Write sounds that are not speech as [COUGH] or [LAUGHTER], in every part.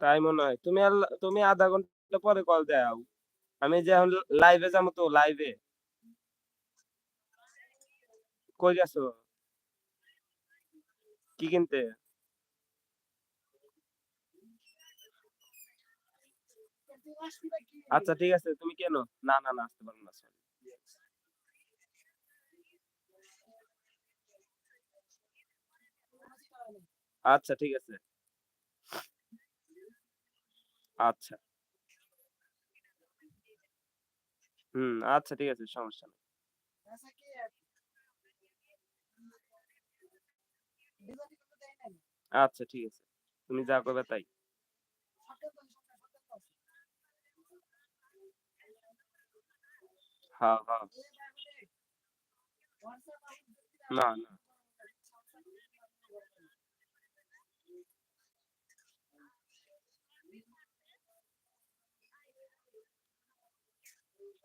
তাই মনে হয়। তুমি তুমি আধা ঘণ্টা পরে কল দাও আমি যে এখন লাইভে যাব তো লাইভে কই গেছো কি কিনতে? আচ্ছা ঠিক আছে, তুমি কেন? না না না, আসতে না, sorry। আচ্ছা ঠিক আছে। আচ্ছা। হুম আচ্ছা ঠিক আছে, সমস্যা নেই। আচ্ছা ঠিক আছে। তুমি যা করবে তাই। হ্যাঁ হ্যাঁ। না না।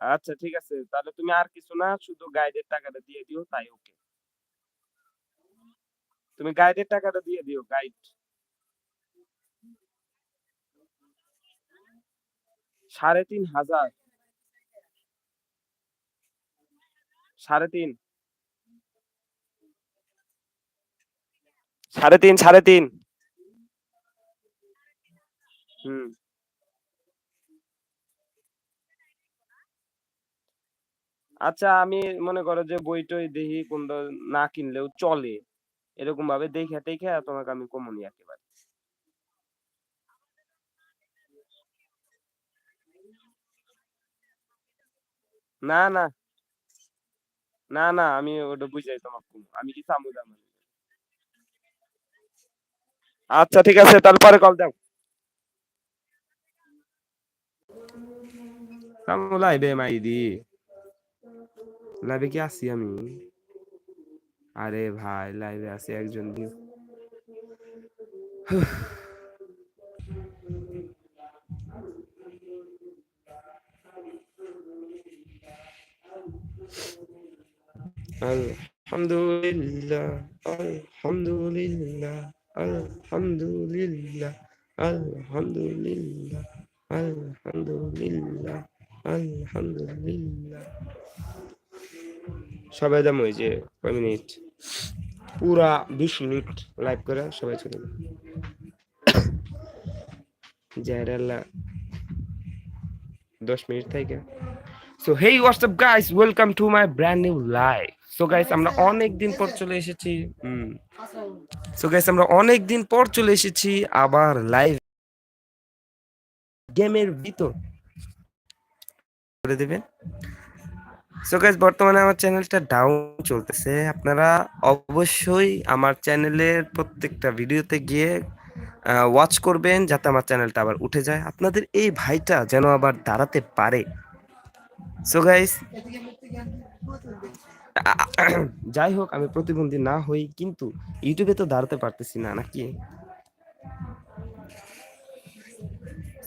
আচ্ছা ঠিক আছে। তাহলে তুমি আর কিছু না, শুধু গাইডের টাকাটা দিয়ে দিও, তাই ওকে তুমি গাইডের টাকাটা দিয়ে দিও গাইড সাড়ে তিন হাজার। সাড়ে তিন। সাড়ে তিন সাড়ে তিন। হুম। আচ্ছা আমি মনে করো যে বই টই দেখি কোনটা না কিনলেও চলে। এরকম ভাবে দেখে টেখে তোমাকে আমি কমনি একেবারে। না না। না না, আমি ওটা বুঝাই তোমাকে। আমি কি চামু দাম আচ্ছা ঠিক আছে তারপরে কল দাও। চামু লাইবে মাইদি। লাইভে কি আছি আমি? আরে ভাই লাইভে আছে একজন দিও আলহামদুলিল্লাহ আলহামদুলিল্লাহ আলহামদুলিল্লাহ আলহামদুলিল্লাহ আলহামদুলিল্লাহ। সবাই দাম ওই যে কয় মিনিট? পুরা বিশ মিনিট লাইভ করে সবাই চলে যাবে। জাহেরাল্লাহ দশ মিনিট থেকে। So hey WhatsApp guys welcome to my brand new live so guys আমরা অনেক দিন পর চলে এসেছি। সো গাইস আমরা অনেক দিন পর চলে এসেছি আবার লাইভ গেমের ভিতর। করে দেবেন। সো গাইস বর্তমানে আমার চ্যানেলটা ডাউন চলতেছে। আপনারা অবশ্যই আমার চ্যানেলের প্রত্যেকটা ভিডিওতে গিয়ে ওয়াচ করবেন যাতে আমার চ্যানেলটা আবার উঠে যায়। আপনাদের এই ভাইটা যেন আবার দাঁড়াতে পারে। সো গাইস যাই হোক, আমি প্রতিবন্ধী না হই, কিন্তু ইউটিউবে তো দাঁড়াতে পারতেছি না, নাকি?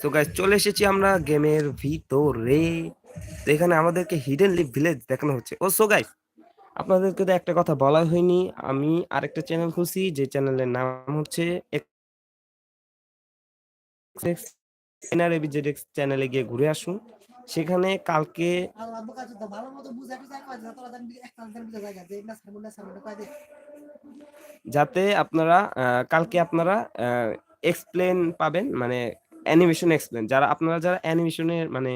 তো গাইস চলে এসেছি আমরা গেমের ভিতরে। তো এখানে আমাদেরকে হিডেন লিভ ভিলেজ দেখানো হচ্ছে। ও সো গাইস আপনাদেরকে তো একটা কথা বলা হয়নি। আমি আরেকটা চ্যানেল খুলছি, যে চ্যানেলের নাম হচ্ছে চ্যানেলে গিয়ে ঘুরে আসুন। সেখানে কালকে যাতে আপনারা কালকে আপনারা এক্সপ্লেন পাবেন মানে অ্যানিমেশন এক্সপ্লেন যারা, আপনারা যারা অ্যানিমেশনের মানে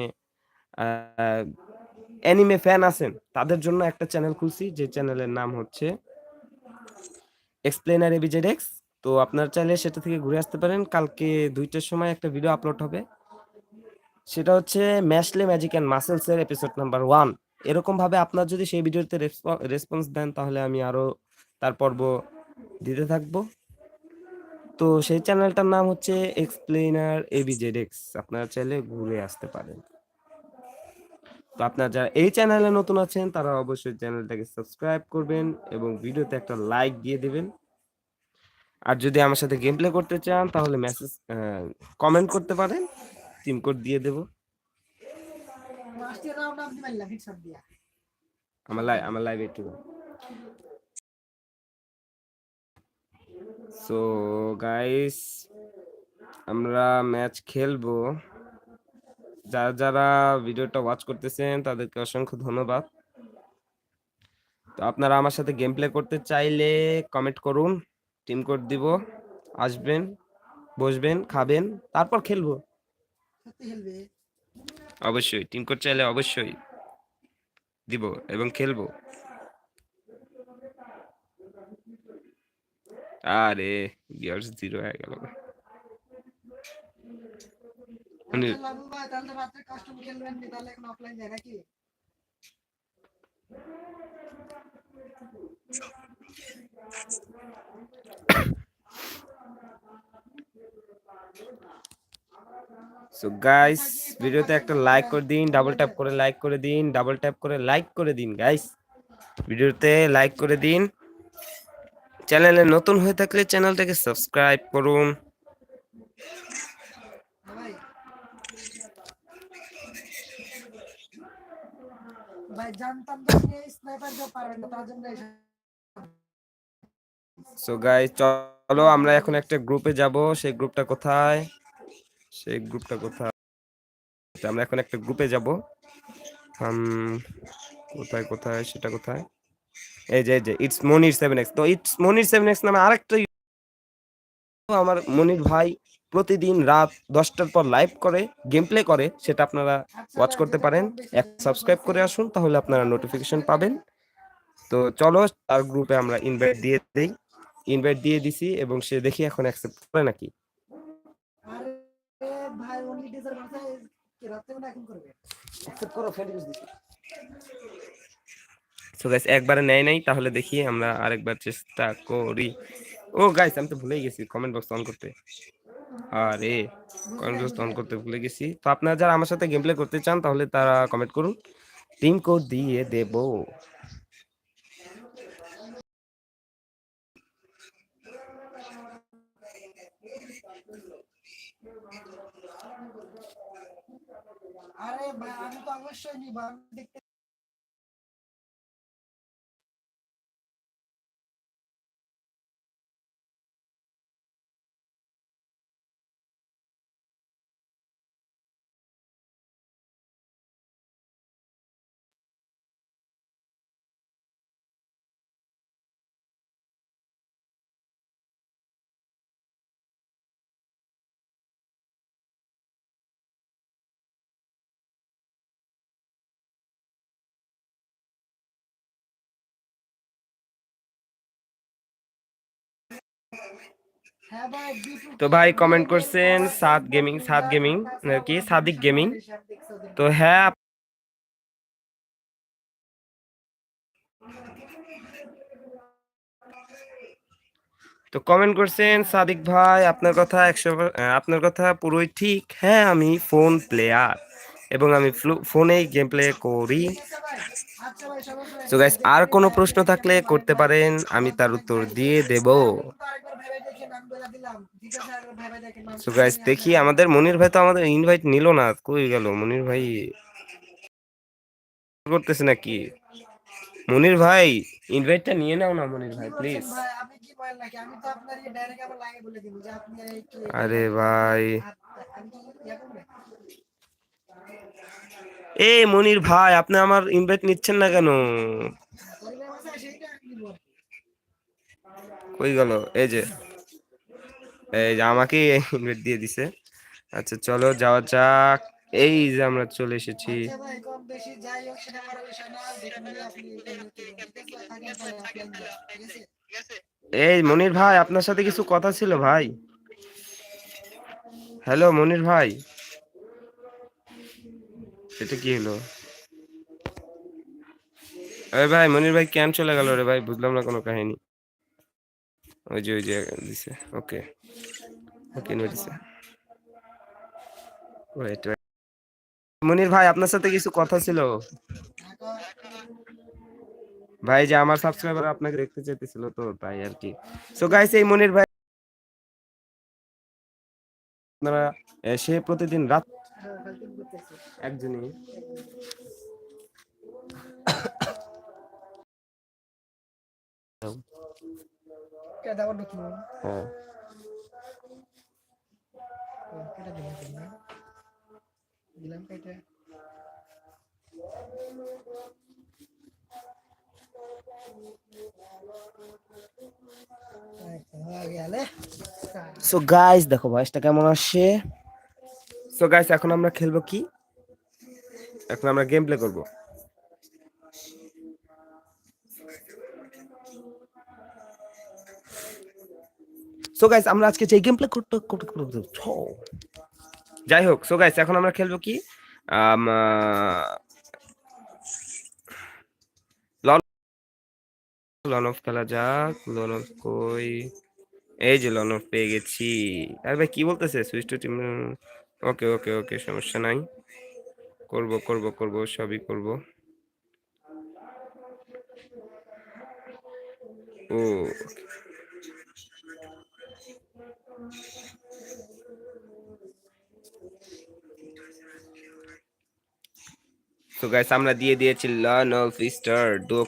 অ্যানিমে ফ্যান আছেন, তাদের জন্য একটা চ্যানেল খুলছি, যে চ্যানেলের নাম হচ্ছে এক্সপ্লেনার এবিজেড এক্স তো আপনার চাইলে সেটা থেকে ঘুরে আসতে পারেন। কালকে দুইটার সময় একটা ভিডিও আপলোড হবে। সেটা হচ্ছে ম্যাশলে ম্যাজিক অ্যান্ড মাসেলস এর এপিসোড নাম্বার ওয়ান এরকম ভাবে আপনার যদি সেই ভিডিওতে রেসপন্স দেন, তাহলে আমি আরও তার পর্ব দিতে থাকব। তো সেই চ্যানেলটার নাম হচ্ছে এক্সপ্লেনার এবিজেড এক্স আপনারা চাইলে ঘুরে আসতে পারেন। তো আপনারা যারা এই চ্যানেলে নতুন আছেন, তারা অবশ্যই চ্যানেলটাকে সাবস্ক্রাইব করবেন এবং ভিডিওতে একটা লাইক দিয়ে দিবেন। আর যদি আমার সাথে গেম প্লে করতে চান, তাহলে মেসেজ কমেন্ট করতে পারেন। টিম কোড দিয়ে দেব। আমার লাইভ আমার লাইভ একটু সো গাইস আমরা ম্যাচ খেলব। যারা যারা ভিডিওটা ওয়াচ করতেছেন তাদেরকে অসংখ্য ধন্যবাদ। তো আপনারা আমার সাথে গেম প্লে করতে চাইলে কমেন্ট করুন টিম কোড দিব আসবেন বসবেন খাবেন তারপর খেলব। অবশ্যই টিম কোড চাইলে অবশ্যই দিব এবং খেলব। আরে গিয়ার্স জিরো হয়ে গেল মানে আচ্ছা, লালু ভাই তাহলে তো রাত্রে কাস্টম খেলবেন নি, তাহলে এখন অফলাইন যায় নাকি সো গাইস ভিডিওতে একটা লাইক করে দিন ডাবল ট্যাপ করে লাইক করে দিন ডাবল ট্যাপ করে লাইক করে দিন গাইস ভিডিওতে লাইক করে দিন। চ্যানেলে নতুন হয়ে থাকলে চ্যানেলটাকে সাবস্ক্রাইব করুন ভাই সো গাইস চলো আমরা এখন একটা গ্রুপে যাব। সেই গ্রুপটা কোথায়? সেই গ্রুপটা কোথায়? আমরা এখন একটা গ্রুপে যাব। কোথায় কোথায়? সেটা কোথায়? এই যে এই যে ইটস মনির সেভেন এক্স তো ইটস মনির সেভেন এক্স নামে আরেকটা আমার মনির ভাই প্রতিদিন রাত দশটার পর লাইভ করে গেম প্লে করে সেটা আপনারা ওয়াচ করতে পারেন। এক সাবস্ক্রাইব করে আসুন তাহলে আপনারা নোটিফিকেশন পাবেন। তো চলো তার গ্রুপে আমরা ইনভাইট দিয়ে দেই। ইনভাইট দিয়ে দিছি এবং সে দেখি এখন অ্যাকসেপ্ট করে নাকি। সো গাইস একবারে নেয় নাই তাহলে দেখি আমরা আরেকবার চেষ্টা করি। ও গাইস আমি তো ভুলেই গেছি কমেন্ট বক্স অন করতে। আরে কমেন্ট অন করতে ভুলে গেছি। তো আপনারা যারা আমার সাথে গেম প্লে করতে চান, তাহলে তারা কমেন্ট করুন। টিম কোড দিয়ে দেব। আরে ভাই, আমি তো অবশ্যই নিব দেখতে তো ভাই কমেন্ট করছেন সাদ গেমিং সাদ গেমিং কি, সাদিক গেমিং তো হ্যাঁ তো কমেন্ট করছেন, সাদিক ভাই, আপনার কথা একশো আপনার কথা পুরোই ঠিক। হ্যাঁ আমি ফোন প্লেয়ার এবং আমি ফোনেই গেম প্লে করি। তো গাইস আর কোনো প্রশ্ন থাকলে করতে পারেন, আমি তার উত্তর দিয়ে দেব। তো গাইস দেখি, আমাদের মনির ভাই তো আমাদের ইনভাইট নিল না, কই গেল? মনির ভাই করতেছে নাকি? মনির ভাই ইনভাইটটা নিয়ে নাও না মনির ভাই প্লিজ আরে ভাই। এ মনির ভাই, আপনি আমার ইনভাইট নিচ্ছেন না কেন? কই গেল? এই যে। এই যে আমাকে ইনভাইট [LAUGHS] দিয়ে দিছে। আচ্ছা চলো যাওয়া যাক। এই যে আমরা চলে এসেছি। এই মনির ভাই, আপনার সাথে কিছু কথা ছিল ভাই? হ্যালো মনির ভাই। এটা কি হলো? ভাই, মনির ভাই কেন চলে গেল রে ভাই, বুঝলাম না কোনো কাহিনী। ওই যে দিছে ওকে ওকে ইনভাইট দিছে ওয়েট মনির ভাই আপনার সাথে কিছু কথা ছিল ভাই যে আমার সাবস্ক্রাইবার আপনাকে দেখতে চাইতেছিল তো তাই আর কি সো গাইস এই মনির ভাই আপনারা সে প্রতিদিন রাত হ্যাঁ ফালতু নতুন হ্যাঁ। দিলাম কেটে। হয়ে। সো গাইস দেখো ভয়েসটা কেমন আসছে? সো গাইস এখন আমরা খেলব কি? এখন আমরা গেম প্লে করব। সো গাইস আমরা আজকে যে গেম প্লে করতে যাই হোক সো গাইস এখন আমরা খেলব কি? লন অফ খেলা যাক লন অফ কই? এই যে লন অফ পেয়ে গেছি। আরে ভাই, কি বলতেছে? Switch to team okay okay okay সমস্যা নাই। করব করব করব, সবই করব। ও তো গাইস আমরা দিয়ে দিয়েছি লন অফ স্টার দো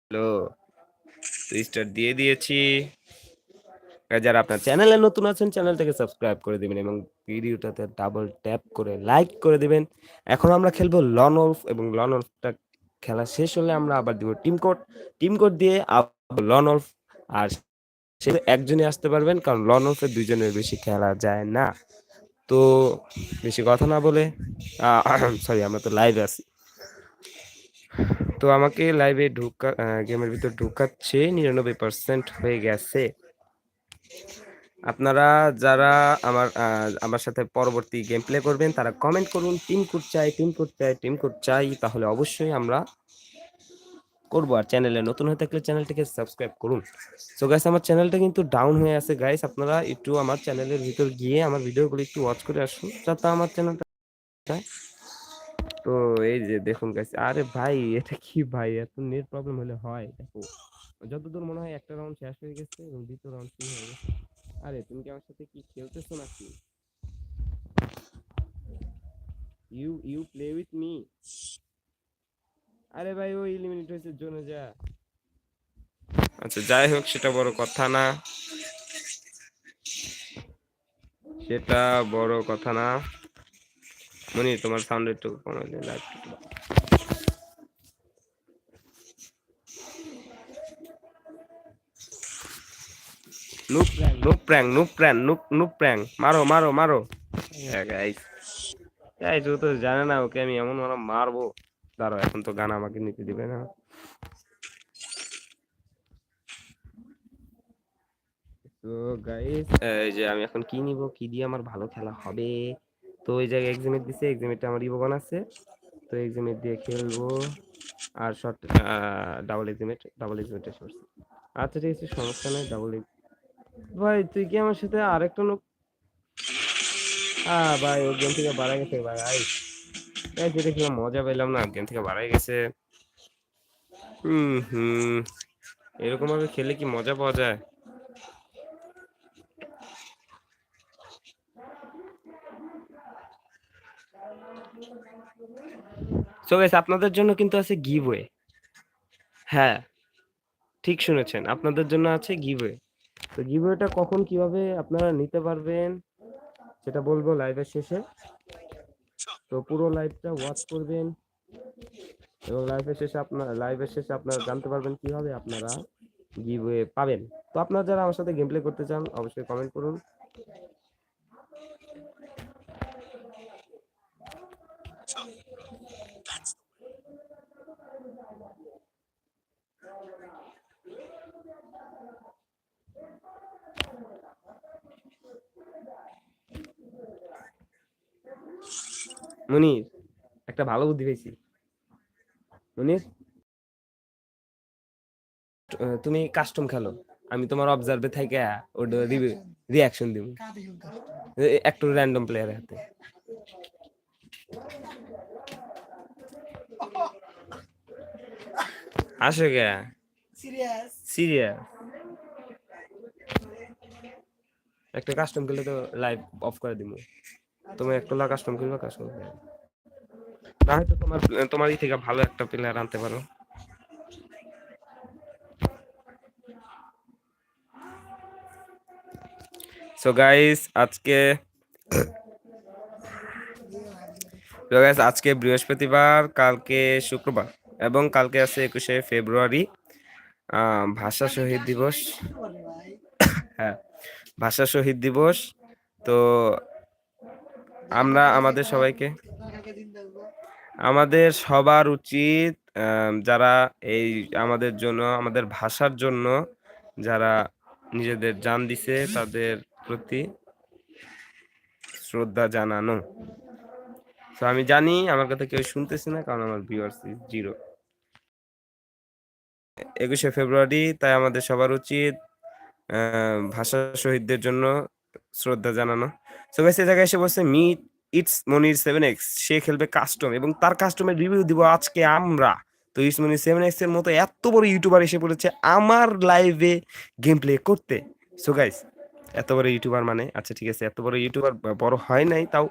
হ্যালো স্টার দিয়ে দিয়েছি। যারা আপনার চ্যানেলে নতুন আছেন চ্যানেলটাকে সাবস্ক্রাইব করে দিবেন এবং ভিডিওটাতে ডাবল ট্যাপ করে লাইক করে দিবেন। এখন আমরা খেলব লন অফ এবং লন অফটা খেলা শেষ হলে আমরা আবার দিব টিম কোড টিম কোড দিয়ে লন অফ আর সে একজনই আসতে পারবেন, কারণ লন অফে দুইজনের বেশি খেলা যায় না। তো বেশি কথা না বলে সরি আমরা তো লাইভে আছি। তো আমাকে লাইভে ঢুকা গেমের ভিতর ঢুকাচ্ছে, নিরানব্বই পার্সেন্ট হয়ে গেছে। আপনারা যারা আমার আমার সাথে পরবর্তী গেম প্লে করবেন, তারা কমেন্ট করুন টিম কোড চাই টিম কোড চাই টিম কোড চাই, তাহলে অবশ্যই আমরা করব আর চ্যানেলে। নতুন হয়ে থাকলে চ্যানেলটিকে সাবস্ক্রাইব করুন। সো গাইস আমার চ্যানেলটা কিন্তু ডাউন হয়ে আছে গাইস আপনারা একটু আমার চ্যানেলের ভিতর গিয়ে আমার ভিডিওগুলো একটু ওয়াচ করে আসুন, যাতে আমার চ্যানেলটা তো এই যে দেখুন গাইস আরে ভাই, এটা কি ভাই? এত নেট প্রবলেম হলে হয়, দেখো। যতদূর মনে হয় একটা রাউন্ড শেষ হয়ে গেছে এবং দ্বিতীয় রাউন্ড শুরু হয়ে গেছে। আরে, তুমি কি আমার সাথে কি খেলতেছো নাকি? You you play with me আরে ভাই ও এলিমিনেট হয়েছে জোনে যা আচ্ছা যাই হোক সেটা বড় কথা না। সেটা বড় কথা না। মনি তোমার সাউন্ড একটু কমাইলে live noob noob prank noob prank noob noob prank. মারো মারো মারো। গাইস গাইস ও তো জানে না ওকে আমি এমন মারা মারবো। দাঁড়াও, এখন তো গান আমাকে নিতে দিবে না। তো গাইস এই যে আমি এখন কি নিব, কি দিয়ে আমার ভালো খেলা হবে? তো ওই জায়গায় এক্সামিট দিছে এক্সামিটটা আমার ইভোগান আছে। তো এক্সামিট দিয়ে খেলব। আর শর্ট ডাবল এক্সামিট ডাবল এক্সামিটে সরছে আচ্ছা ঠিক আছে, সমস্যা নাই ডাবল ভাই, তুই কি আমার সাথে আরেকটা লোক আহ, ভাই ও গেম থেকে বাড়া গেছে, ভাই আই যেটা খেলে মজা পেলাম না গেম থেকে বাড়াই গেছে। হুম এরকম ভাবে খেলে কি মজা পাওয়া যায়? সো গাইস আপনাদের জন্য কিন্তু আছে গিভওয়ে হ্যাঁ ঠিক শুনেছেন, আপনাদের জন্য আছে গিভওয়ে তো গিভওয়েটা কখন কীভাবে আপনারা নিতে পারবেন, সেটা বলব লাইভের শেষে। তো পুরো লাইভটা ওয়াচ করবেন এবং লাইভের শেষে আপনার লাইভের শেষে আপনারা জানতে পারবেন কীভাবে আপনারা গিভওয়ে পাবেন। তো আপনারা যারা আমার সাথে গেম প্লে করতে চান, অবশ্যই কমেন্ট করুন। মনির একটা ভালো বুদ্ধি পেয়েছি মনির? তুমি কাস্টম খেলো। আমি তোমার অবজার্ভে থাইকা ওটা রিয়াকশন দিব একটু র্যান্ডম প্লেয়ারের হাতে। আসো কে? সিরিয়াস একটা কাস্টম খেলে তো লাইভ অফ করে দিব তুমি এক একটা কাস্টম খেলবে কাস্টম খেলবে না হয়তো তোমার তোমারই থেকে ভালো একটা প্লেয়ার আনতে পারো। সো গাইস আজকে guys, আজকে বৃহস্পতিবার কালকে শুক্রবার এবং কালকে আছে একুশে ফেব্রুয়ারি। ভাষা শহীদ দিবস। হ্যাঁ ভাষা শহীদ দিবস। তো আমরা আমাদের সবাইকে। আমাদের সবার উচিত যারা এই আমাদের জন্য, আমাদের ভাষার জন্য যারা নিজেদের জান দিছে, তাদের প্রতি শ্রদ্ধা জানানো। তো আমি জানি আমার কথা কেউ শুনতেছে না, কারণ আমার ভিউয়ার্স জিরো একুশে ফেব্রুয়ারি, তাই আমাদের সবার উচিত ভাষা শহীদদের জন্য শ্রদ্ধা জানানো। তো গাইস এই জায়গায় এসে বলছে meet it's Monir seven X সে খেলবে কাস্টম এবং তার কাস্টমের রিভিউ দিব আজকে আমরা। তো ইটস মনির সেভেন এক্সের মতো এত বড় ইউটিউবার এসে পড়েছে আমার লাইভে গেম প্লে করতে। সো গাইস এত বড় ইউটিউবার মানে আচ্ছা ঠিক আছে, এত বড় ইউটিউবার বড় হয় নাই, তাও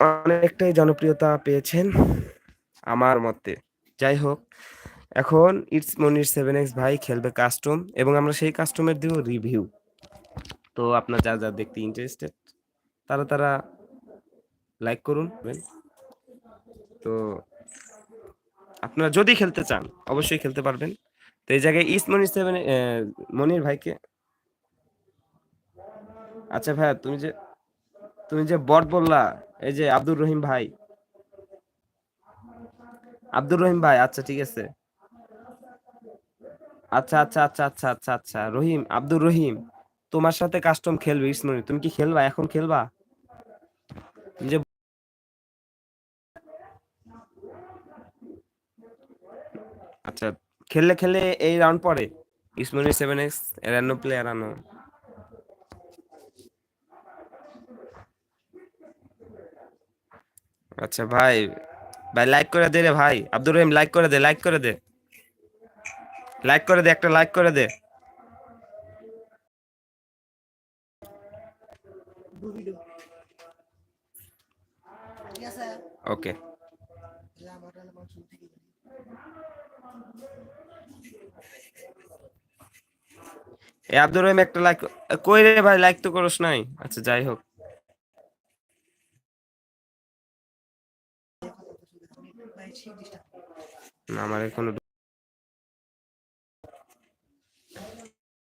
অনেকটাই জনপ্রিয়তা পেয়েছেন আমার মতে। যাই হোক, এখন ইটস মনির সেভেন এক্স ভাই খেলবে কাস্টম এবং আমরা সেই কাস্টমের দিব রিভিউ তো আপনার যা যা দেখতে ইন্টারেস্টেড তারা তারা লাইক করুন তো আপনারা যদি খেলতে চান, অবশ্যই খেলতে পারবেন। তো এই জায়গায় ইস মনির সেভেন মনির ভাইকে আচ্ছা ভাইয়া, তুমি যে তুমি যে বট বললা, এই যে আব্দুর রহিম ভাই। আব্দুর রহিম ভাই আচ্ছা ঠিক আছে। আচ্ছা আচ্ছা আচ্ছা আচ্ছা আচ্ছা আচ্ছা রহিম, আব্দুর রহিম। তোমার সাথে কাস্টম খেলবে ইসমনি। তুমি কি খেলবা? এখন খেলবা? যে আচ্ছা। খেললে খেললে এই রাউন্ড পরে। ইসমনি সেভেন এক্স এরানো প্লেয়ার আনো। আচ্ছা ভাই ভাই লাইক করে দে রে ভাই। আব্দুর রহিম লাইক করে দে লাইক করে দে। লাইক করে দে একটা লাইক করে দু। ওকে। এ আব্দুর রহিম একটা লাইক কই রে ভাই? লাইক তো করস নাই। আচ্ছা যাই হোক। না, আমার এখনও